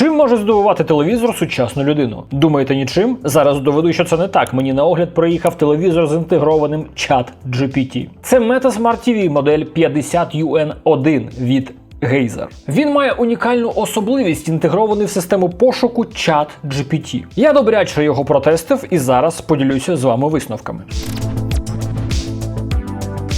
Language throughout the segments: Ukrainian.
Чим може здивувати телевізор сучасну людину? Думаєте, нічим? Зараз доведу, що це не так. Мені на огляд приїхав телевізор з інтегрованим чат GPT. Це Meta Smart TV модель 50UN1 від Гейзер. Він має унікальну особливість, інтегрований в систему пошуку чат GPT. Я добряче його протестив і зараз поділюся з вами висновками.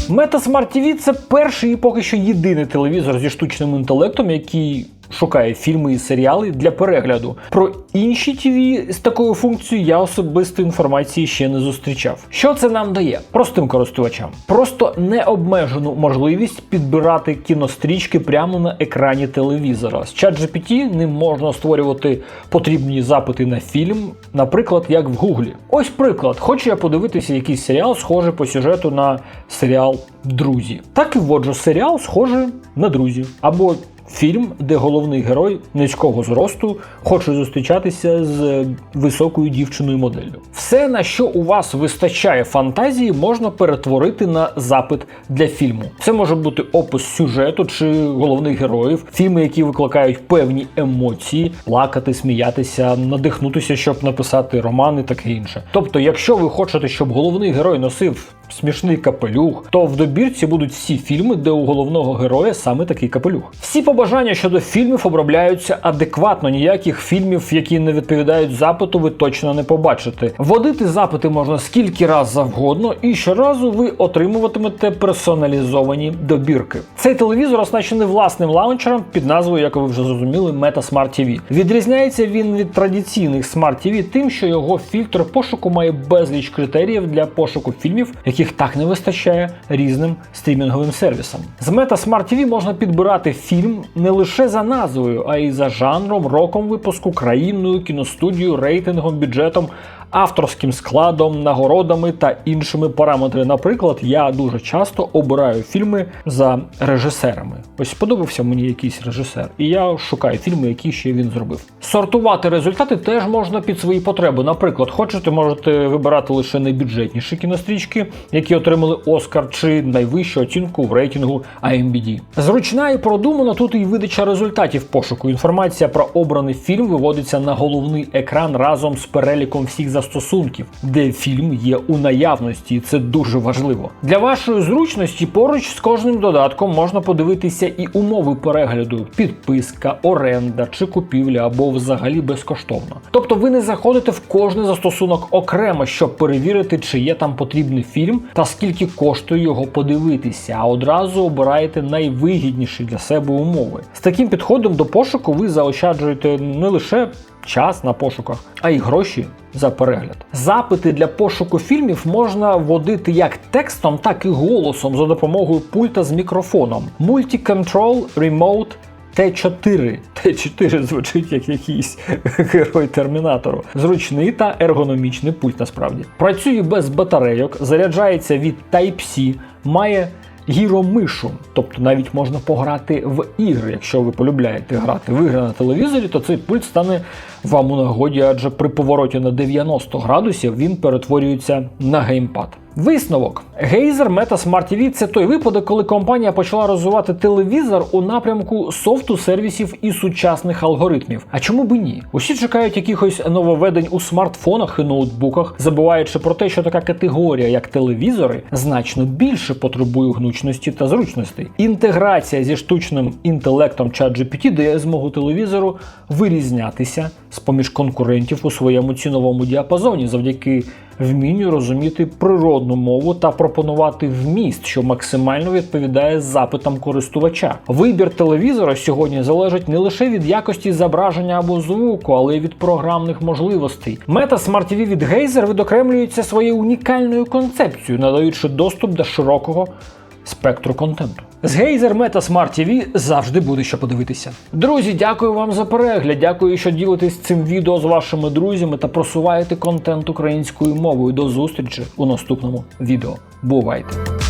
Meta Smart TV – це перший і поки що єдиний телевізор зі штучним інтелектом, який шукає фільми і серіали для перегляду. Про інші TV з такою функцією я особисто інформації ще не зустрічав. Що це нам дає? Простим користувачам. Просто необмежену можливість підбирати кінострічки прямо на екрані телевізора. З ChatGPT ним можна створювати потрібні запити на фільм, наприклад, як в Гуглі. Ось приклад. Хочу я подивитися якийсь серіал, схожий по сюжету на серіал Друзі. Так і вводжу серіал, схожий на друзі. Або Фільм, де головний герой низького зросту хоче зустрічатися з високою дівчиною моделлю. Все, на що у вас вистачає фантазії, можна перетворити на запит для фільму. Це може бути опис сюжету чи головних героїв, фільми, які викликають певні емоції, плакати, сміятися, надихнутися, щоб написати роман і таке інше. Тобто, якщо ви хочете, щоб головний герой носив смішний капелюх, то в добірці будуть всі фільми, де у головного героя саме такий капелюх. Всі побажання щодо фільмів обробляються адекватно. Ніяких фільмів, які не відповідають запиту, ви точно не побачите. Вводити запити можна скільки раз завгодно, і щоразу ви отримуватимете персоналізовані добірки. Цей телевізор оснащений власним лаунчером під назвою, як ви вже зрозуміли, Meta Smart TV. Відрізняється він від традиційних Smart TV тим, що його фільтр пошуку має безліч критеріїв для пошуку фільмів, яких так не вистачає різним стрімінговим сервісам. З Meta Smart TV можна підбирати фільм не лише за назвою, а й за жанром, роком випуску, країною, кіностудією, рейтингом, бюджетом, авторським складом, нагородами та іншими параметрами. Наприклад, я дуже часто обираю фільми за режисерами. Ось сподобався мені якийсь режисер, і я шукаю фільми, які ще він зробив. Сортувати результати теж можна під свої потреби. Наприклад, хочете, можете вибирати лише найбюджетніші кінострічки, які отримали Оскар чи найвищу оцінку в рейтингу IMDb. Зручна і продумана тут і видача результатів пошуку. Інформація про обраний фільм виводиться на головний екран разом з переліком всіх застосунків, де фільм є у наявності, і це дуже важливо. Для вашої зручності поруч з кожним додатком можна подивитися і умови перегляду: підписка, оренда чи купівля або взагалі безкоштовно. Тобто ви не заходите в кожний застосунок окремо, щоб перевірити, чи є там потрібний фільм та скільки коштує його подивитися, а одразу обираєте найвигідніші для себе умови. З таким підходом до пошуку ви заощаджуєте не лише час на пошуках, а й гроші за перегляд. Запити для пошуку фільмів можна вводити як текстом, так і голосом за допомогою пульта з мікрофоном. Multi-Control Remote Т4. Т4 звучить як якийсь герой термінатору. Зручний та ергономічний пульт насправді. Працює без батарейок, заряджається від Type-C, має гіромишу, тобто навіть можна пограти в ігри. Якщо ви полюбляєте грати в ігри на телевізорі, то цей пульт стане вам у нагоді, адже при повороті на 90 градусів він перетворюється на геймпад. Висновок Гейзер Meta Smart TV – це той випадок, коли компанія почала розвивати телевізор у напрямку софту сервісів і сучасних алгоритмів. А чому би ні? Усі чекають якихось нововведень у смартфонах і ноутбуках, забуваючи про те, що така категорія, як телевізори, значно більше потребує гнучності та зручностей. Інтеграція зі штучним інтелектом ChatGPT дає змогу телевізору вирізнятися з поміж конкурентів у своєму ціновому діапазоні завдяки вмінню розуміти природну мову та пропонувати вміст, що максимально відповідає запитам користувача. Вибір телевізора сьогодні залежить не лише від якості зображення або звуку, але й від програмних можливостей. Мета Smart TV від Geyser відокремлюється своєю унікальною концепцією, надаючи доступ до широкого спектру контенту. З Гейзер Мета Smart TV завжди буде що подивитися. Друзі, дякую вам за перегляд. Дякую, що ділитесь цим відео з вашими друзями та просуваєте контент українською мовою. До зустрічі у наступному відео. Бувайте!